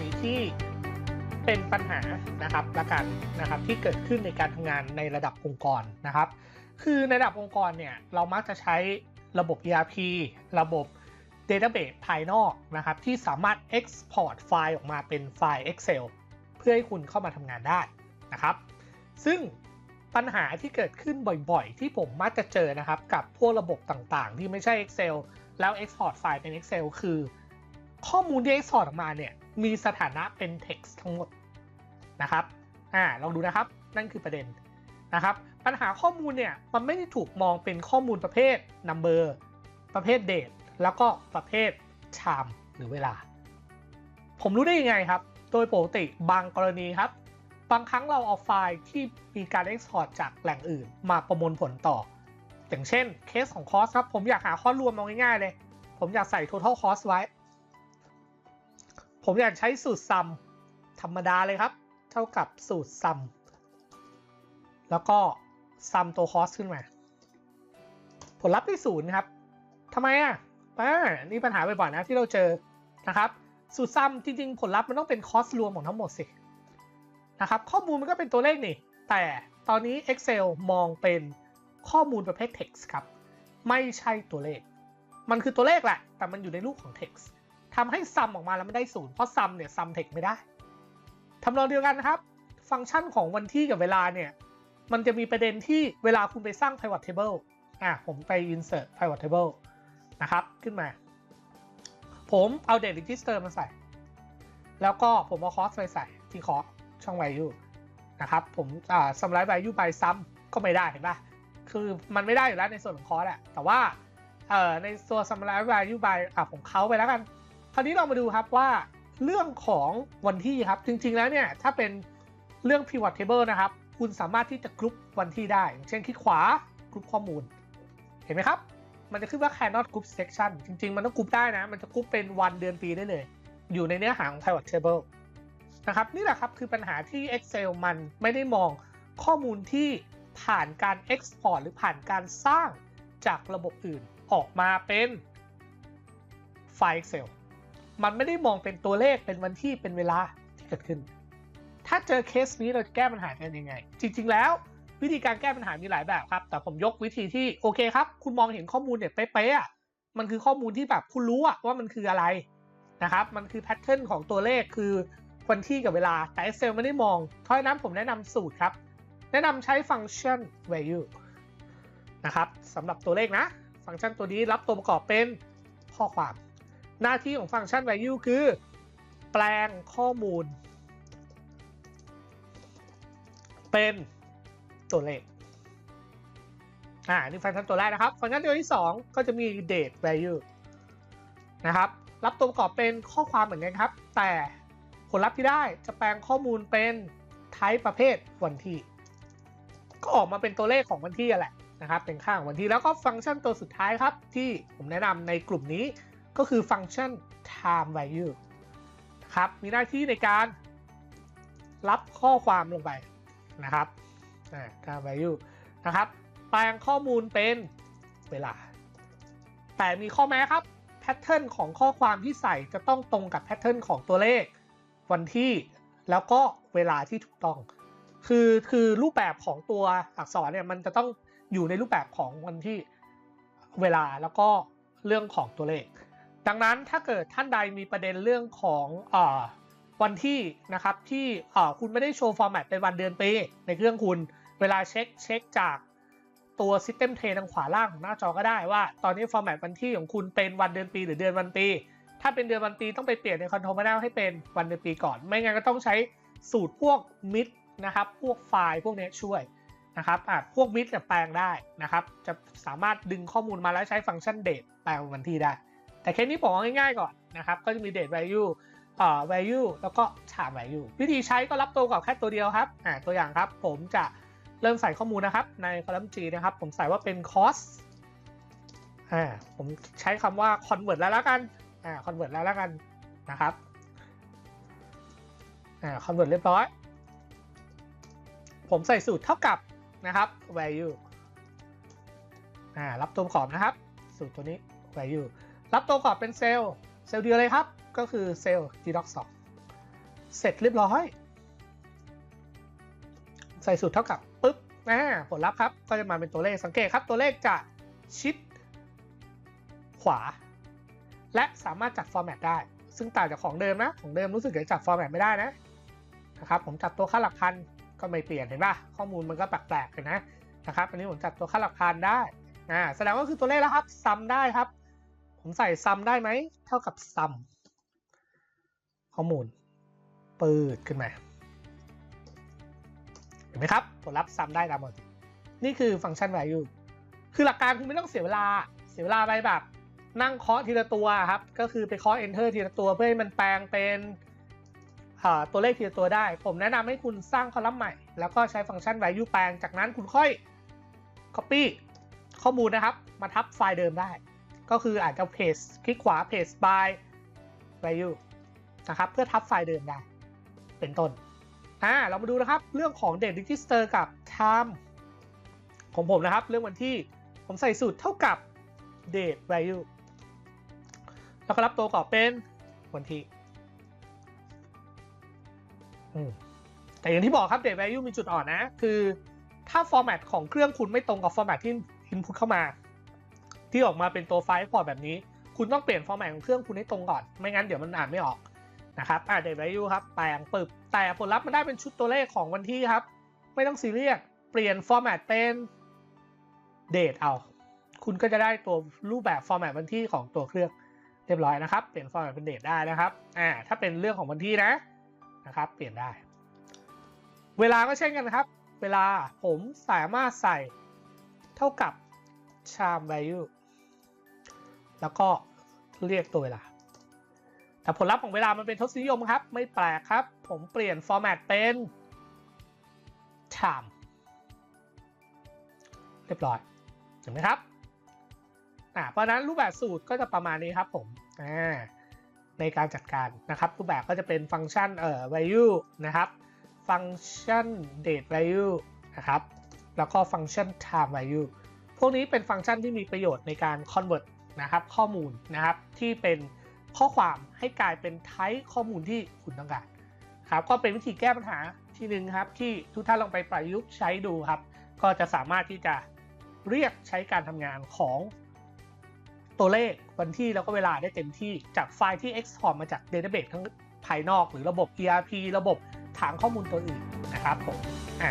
ณีที่เป็นปัญหานะครับละกันนะครับที่เกิดขึ้นในการทำงานในระดับองค์กรนะครับ คือในระดับองค์กรเนี่ยเรามักจะใช้ระบบ ERP ระบบ Database ภายนอกนะครับ ที่สามารถ Export ไฟล์ออกมาเป็นไฟล์ Excel เพื่อให้คุณเข้ามาทำงานได้นะครับ ซึ่งปัญหาที่เกิดขึ้นบ่อยๆ ที่ผมมักจะเจอนะครับ กับพวกระบบต่างๆ ที่ไม่ใช่ Excel แล้ว Export ไฟล์เป็น Excel คือ ข้อมูลที่ Export ออกมาเนี่ย มีสถานะเป็น text ทั้งหมดนะครับอ่าลองดูนะครับ นั่นคือประเด็นนะครับ ปัญหาข้อมูลเนี่ยมันไม่ได้ถูกมองเป็นข้อมูลประเภท number ประเภท date แล้วก็ประเภท time หรือเวลา ผมรู้ได้ยังไงครับ โดยปกติบางกรณีครับ บางครั้งเราเอาไฟล์ที่มีการ export จากแหล่งอื่น มาประมวลผลต่อ อย่างเช่นเคสของคอสครับ ผมอยากหาข้อรวมเอาง่ายๆเลย ผมอยากใส่ total cost ไว้ ผมอยากใช้สูตร sum ธรรมดาเลยครับ เท่ากับสูตร sum แล้วก็ sum ตัว cost ขึ้นมา ผลลัพธ์ได้ศูนย์ครับทำไมอะอ่านี่ปัญหาบ่อยๆนะที่เราเจอนะครับ สูตร sum จริงๆ ผลลัพธ์มันต้องเป็น cost รวมของทั้งหมดสินะครับ ข้อมูลมันก็เป็นตัวเลขนี่ แต่ตอนนี้ Excel มองเป็นข้อมูลประเภท text ครับ ไม่ใช่ตัวเลข มันคือตัวเลขแหละ แต่มันอยู่ในรูปของ text ทำให้ sum ออกมาแล้วไม่ได้ศูนย์เพราะ sum เนี่ย sum text ไม่ได้ทำนองเดียวกันนะครับ ฟังก์ชันของวันที่กับเวลาเนี่ย มันจะมีประเด็นที่เวลาคุณไปสร้าง pivot table อะผมไป insert pivot table นะครับ ขึ้นมา ผมเอา date register มาใส่ แล้วก็ผมเอา cost ไปใส่ที่ cost ช่อง value นะครับ ผมอ่า summarize value by sum ก็ไม่ได้เห็นปะคือมันไม่ได้อยู่แล้วในส่วนของ cost แหละแต่ว่าเอ่อในตัว summarize value by อะผมเขาไปแล้วกัน คราวนี้เรามาดูครับว่าเรื่องของวันที่ครับ จริง ๆ แล้วเนี่ย ถ้าเป็นเรื่อง pivot table นะครับ คุณสามารถที่จะกรุ๊ปวันที่ได้ เช่นคลิกขวากรุ๊ปข้อมูล เห็นไหมครับ มันจะขึ้นว่า cannot group section จริง ๆ มันต้องกรุ๊ปได้นะ มันจะกรุ๊ปเป็นวันเดือนปีได้เลย อยู่ในเนื้อหาของ pivot table นะครับ นี่แหละครับคือปัญหาที่ Excel มันไม่ได้มองข้อมูลที่ผ่านการ Export หรือผ่านการสร้างจากระบบอื่นออกมาเป็นไฟล์ Excel มันไม่ได้มองเป็นตัวเลขเป็นวันที่เป็นเวลาที่เกิดขึ้น ถ้าเจอเคสนี้เราจะแก้ปัญหากันยังไง จริง ๆ แล้ววิธีการแก้ปัญหามีหลายแบบครับ แต่ผมยกวิธีที่โอเคครับ คุณมองเห็นข้อมูลเนี่ยเป๊ะๆอะมันคือข้อมูลที่แบบคุณรู้อะว่ามันคืออะไรนะครับ มันคือแพทเทิร์นของตัวเลขคือวันที่กับเวลา แต่ Excel ไม่ได้มอง เพราะฉะนั้นผมแนะนำสูตรครับ แนะนำใช้ฟังก์ชัน value นะครับสำหรับตัวเลขนะ ฟังก์ชันตัวนี้รับตัวประกอบเป็นข้อความ หน้าที่ของฟังก์ชัน value คือ แปลงข้อมูล เป็นตัวเลขอ่านี่ฟังก์ชันตัวแรกนะครับ ฟังก์ชันตัวที่ 2 ก็จะมี date value นะครับ รับตัวประกอบเป็นข้อความเหมือนกันครับ แต่ผลลัพธ์ที่ได้จะแปลงข้อมูลเป็นไทป์ประเภทวันที่ ก็ออกมาเป็นตัวเลขของวันที่แหละนะครับ เป็นค่าของวันที่แล้วก็ฟังก์ชันตัวสุดท้ายครับ ที่ผมแนะนำในกลุ่มนี้ ก็คือฟังก์ชัน time value นะครับ มีหน้าที่ในการรับข้อความลงไปนะครับ time value นะครับ แปลงข้อมูลเป็นเวลา แต่มีข้อแม้ครับ แพทเทิร์นของข้อความที่ใส่จะต้องตรงกับแพทเทิร์นของตัวเลข วันที่แล้วก็เวลาที่ถูกต้อง คือคือรูปแบบของตัวอักษรเนี่ยมันจะต้องอยู่ในรูปแบบของวันที่เวลาแล้วก็เรื่องของตัวเลข ดังนั้นถ้าเกิดท่านใดมีประเด็นเรื่องของอวันที่นะครับที่คุณไม่ได้โชว์ฟอร์แมตเป็นวันเดือนปี ในเครื่องคุณเวลาเช็คเช็คจากตัว System tray ทางขวาล่างของหน้าจอก็ได้ว่า ตอนนี้ฟอร์แมตวันที่ของคุณเป็นวันเดือนปี หรือเดือนวันปี ถ้าเป็นเดือนวันปีต้องไปเปลี่ยนในคอนโทรล panel ให้เป็นวันเดือนปีก่อน ไม่งั้นก็ต้องใช้สูตรพวกมิดนะครับพวกไฟล์พวกนี้ช่วยนะครับอะพวกมิดจะแปลงได้นะครับ จะสามารถดึงข้อมูลมาแล้วใช้ฟังก์ชัน date แปลงวันที่ได้ แต่แค่นี้บอกง่ายๆก่อนนะครับ ก็จะมี date value อ่า value แล้วก็ time value วิธีใช้ก็รับตัวกับแค่ตัวเดียวครับอ่าตัวอย่างครับผมจะเริ่มใส่ข้อมูลนะครับ ในคอลัมน์ G นะครับ ผมใส่ว่าเป็น cost อ่าผมใช้คำว่า convert แล้วแล้วกันอ่า convert แล้วแล้วกันนะครับอ่า convert เรียบร้อย ผมใส่สูตรเท่ากับนะครับ value อ่ารับตัวประกอบนะครับ สูตรตัวนี้ value รับตัวปรอบเป็นเซลล์ เซลล์เดียวเลยครับ ก็คือเซลล์ g d o c 2เสร็จเรียบร้อย ใส่สูตรเท่ากับปุ๊บอ่าผลลัพธ์ครับ ก็จะมาเป็นตัวเลขสังเกตครับ ตัวเลขจะชิดขวา และสามารถจัดฟอร์แมตได้ ซึ่งต่างจากของเดิมนะ ของเดิมรู้สึกจะจัดฟอร์แมตไม่ได้นะนะครับ ผมจัดตัวค่าหลักพันก็ไม่เปลี่ยนเห็นป่ะ ข้อมูลมันก็แปลกๆเลยนะนะครับ อันนี้ผมจัดตัวค่าหลักพันได้อ่าแสดงว่าคือตัวเลขแล้วครับซัมได้ครับ ผมใส่ซัมได้ไหม เท่ากับซัมข้อมูลเปิดขึ้นมา เห็นไหมครับ ผลลัพธ์ซ้ำได้ตามปกตินี่คือฟังก์ชัน value คือหลักการคุณไม่ต้องเสียเวลา เสียเวลาไปแบบ นั่งเคาะทีละตัวครับ ก็คือไปเคาะ enter ทีละตัวเพื่อให้มันแปลงเป็นตัวเลขทีละตัวได้ ผมแนะนำให้คุณสร้างคอลัมน์ใหม่ แล้วก็ใช้ฟังก์ชัน value แปลง จากนั้นคุณค่อย copy ข้อมูลนะครับ มาทับไฟล์เดิมได้ ก็คืออาจจะ paste คลิกขวา paste by value นะครับเพื่อทับไฟล์เดิมได้เป็นต้นอ่าเรามาดูนะครับเรื่องของ date register กับ time ของผมนะครับ เรื่องวันที่ผมใส่สูตรเท่ากับ date value แล้วก็รับตัวกรอบเป็นวันที่แต่อย่างที่บอกครับ date value มีจุดอ่อนนะ คือถ้า format ของเครื่องคุณไม่ตรงกับ format ที่ input เข้ามา ที่ออกมาเป็นตัวไฟล์พอร์ตแบบนี้ คุณต้องเปลี่ยน format ของเครื่องคุณให้ตรงก่อน ไม่งั้นเดี๋ยวมันอ่านไม่ออกนะครับอ่า date value ครับแปลงปึบแต่ผลลัพธ์มันได้เป็นชุดตัวเลขของวันที่ครับ ไม่ต้องซีเรียสเปลี่ยน format เป็น date เอา คุณก็จะได้ตัวรูปแบบ format วันที่ของตัวเครื่องเรียบร้อยนะครับ เปลี่ยน format เป็น date ได้นะครับอ่าถ้าเป็นเรื่องของวันที่นะนะครับ เปลี่ยนได้ เวลาก็เช่นกันครับ เวลาผมสามารถใส่เท่ากับ charm value แล้วก็เรียกตัวเวลา แต่ผลลัพธ์ของเวลามันเป็นทศนิยมครับ ไม่แปลกครับ ผมเปลี่ยนฟอร์แมตเป็น time เรียบร้อยเห็นไหมครับอ่าเพราะนั้นรูปแบบสูตรก็จะประมาณนี้ครับผมอ่าในการจัดการนะครับ รูปแบบก็จะเป็นฟังก์ชันเอ่อ value นะครับ ฟังก์ชัน date value นะครับ แล้วก็ฟังก์ชัน time value พวกนี้เป็นฟังก์ชันที่มีประโยชน์ในการ convert นะครับข้อมูลนะครับที่เป็นข้อความให้กลายเป็นไทป์ข้อมูลที่คุณต้องการครับก็เป็นวิธีแก้ปัญหาที่หนึ่งครับที่ทุกท่านลองไปประยุกต์ใช้ดูครับ ก็จะสามารถที่จะเรียกใช้การทำงานของตัวเลขวันที่แล้วก็เวลาได้เต็มที่จากไฟล์ที่ export มาจาก Database ทั้งภายนอกหรือระบบ ERP ระบบฐานข้อมูลตัวอื่นนะครับผมอ่า